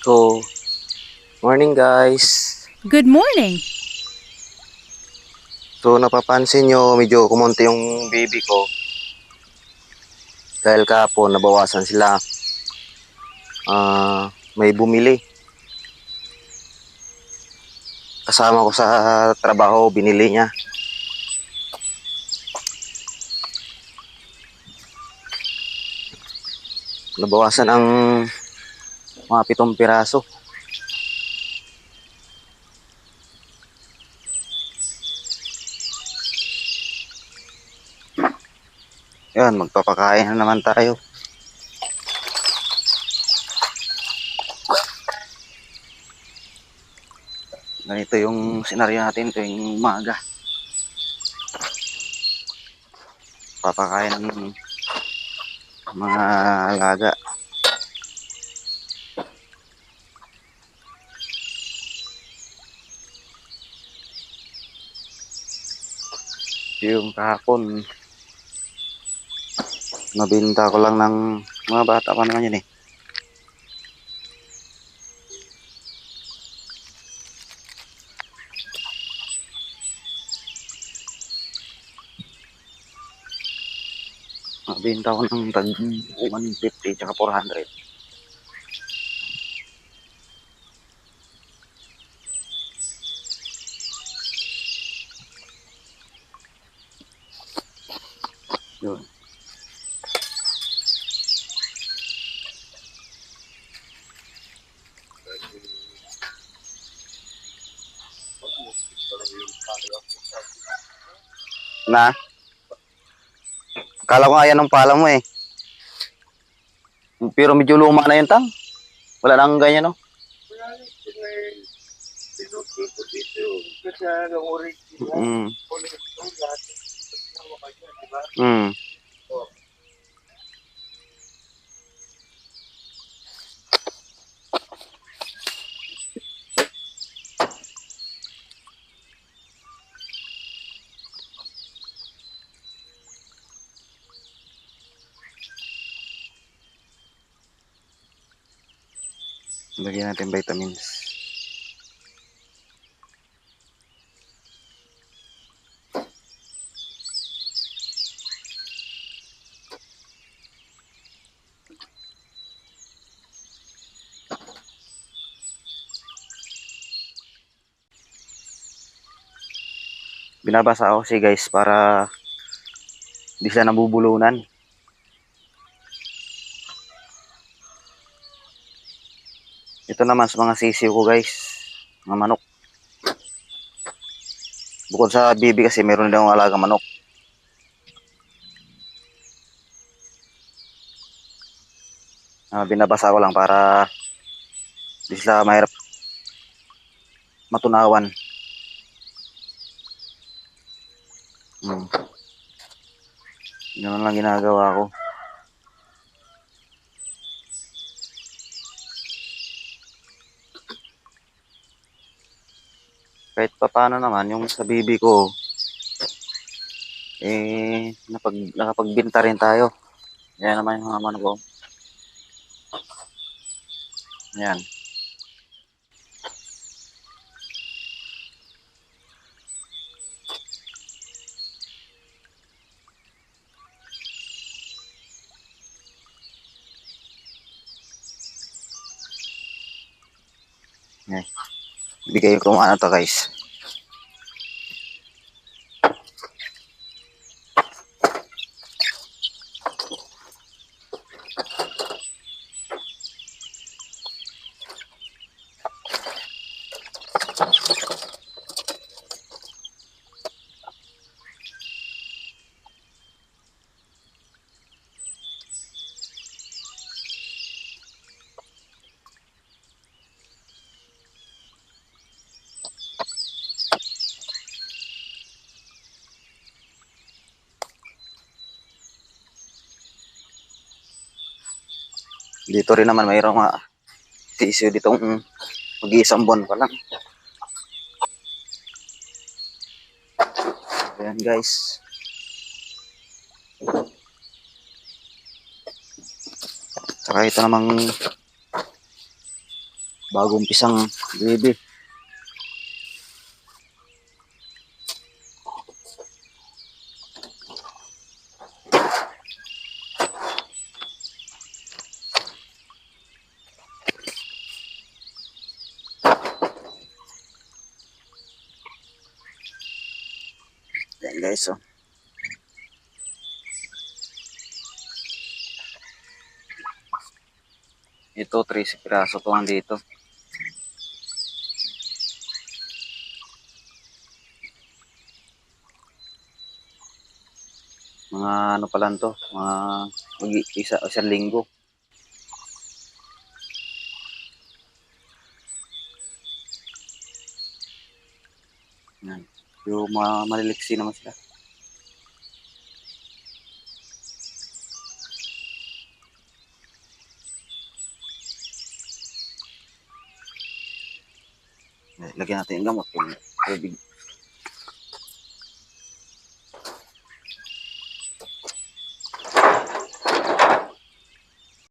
ko. Morning guys. Good morning. So napapansin nyo medyo kumonti yung baby ko. Dahil kahapon nabawasan sila. Ah, may bumili. Kasama ko sa trabaho, binili niya. Nabawasan ang mga pitong piraso. Yan, magpapakain na naman tayo. Ganito yung senaryo natin tuwing umaga. Papakain ng mga alaga. Yung kahapon, nabinta ko lang ng mga bata pa naman yun eh. Nabinta ko ng tag 150 tsaka 400. Yun. Na? Kala ko nga yan ang pala mo eh. Pero medyo luma na yun tang. Wala nang ganyan no? Mm. Mm. Lagyan natin vitamins. Binabasa ako si guys para di sila nabubulunan. Ito naman sa mga sisiw ko guys. Mga manok. Bukod sa bibi kasi meron din akong alaga manok. Ah, binabasa ko lang para di sila mahirap matunawan. Hmm. Ganun lang ginagawa ko. Kahit pa paano naman yung sa bibi ko eh napag, nakapagbinta rin tayo. Yan naman yung mga manok ko. Yan yan bigay ko ano to guys Dito rin naman mayroong mga tissue ditong mag-iisang buwan pa lang. Ayan guys. Saka ito namang Bagong pisang baby. Yan guys. Ito, 13 piraso to dito. Mga ano pa lang to, mga isa, isang linggo. Yan. Yung mga maliliksi naman sila. Eh, Lagyan natin yung gamot. Yung tubig.